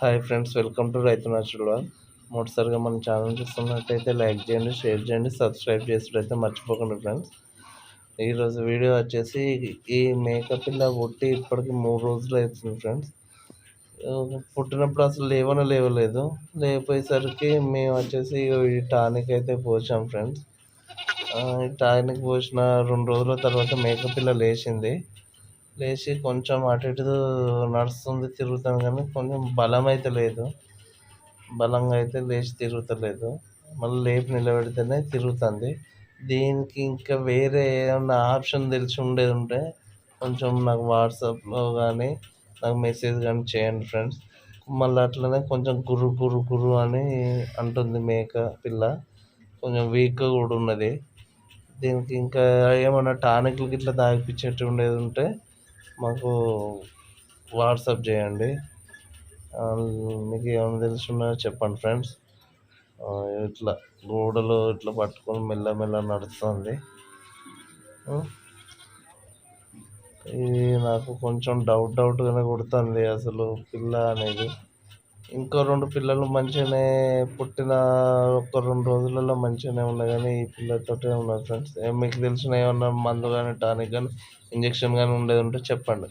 Hi friends welcome to రైతు నచ్చుడువా మొదటిసారిగా మన ఛానల్ చూస్తున్నట్టయితే లైక్ చేయండి షేర్ చేయండి సబ్స్క్రైబ్ చేసుడైతే మర్చిపోకండి ఫ్రెండ్స్. ఈరోజు వీడియో వచ్చేసి ఈ మేకపిల్ల పుట్టి ఇప్పటికి మూడు రోజులు అవుతుంది ఫ్రెండ్స్. పుట్టినప్పుడు అసలు లేవని లేవలేదు. లేకపోయేసరికి మేము వచ్చేసి ఈ టానిక్ అయితే పోసాం ఫ్రెండ్స్. ఈ టానిక్ పోసిన రెండు రోజుల తర్వాత మేకపిల్ల లేచింది. లేచి కొంచెం అటు ఇటు నడుస్తుంది తిరుగుతుంది కానీ కొంచెం బలం అయితే లేదు. బలంగా అయితే లేచి తిరుగుతలేదు. మళ్ళీ లేపి నిలబెడితేనే తిరుగుతుంది. దీనికి ఇంకా వేరే ఏమన్నా ఆప్షన్ తెలిసి ఉండేది ఉంటే కొంచెం నాకు వాట్సాప్లో కానీ నాకు మెసేజ్ కానీ చేయండి ఫ్రెండ్స్. మళ్ళీ అట్లనే కొంచెం గురు గురు గురు అని అంటుంది మేక పిల్ల. కొంచెం వీక్గా కూడా ఉన్నది. దీనికి ఇంకా ఏమన్నా టానిక్లు గిట్లా తాగిపించేట్టు ఉండేది ఉంటే మాకు వాట్సాప్ చేయండి. మీకు ఏమైనా తెలుసున్నా చెప్పండి ఫ్రెండ్స్. ఇట్లా గోడలు ఇట్లా పట్టుకొని మెల్లమెల్ల నడుస్తుంది. ఇది నాకు కొంచెం డౌట్ డౌట్గానే కొడుతుంది అసలు పిల్ల అనేది. ఇంకో రెండు పిల్లలు మంచిగానే పుట్టిన ఒక రెండు రోజులలో మంచిగానే ఉన్నాయి కానీ ఈ పిల్లతోటే ఉన్నారు ఫ్రెండ్స్. మీకు తెలిసిన ఏమన్నా మందు కానీ టానిక్ కానీ ఇంజక్షన్ కానీ ఉండేది ఉంటే చెప్పండి.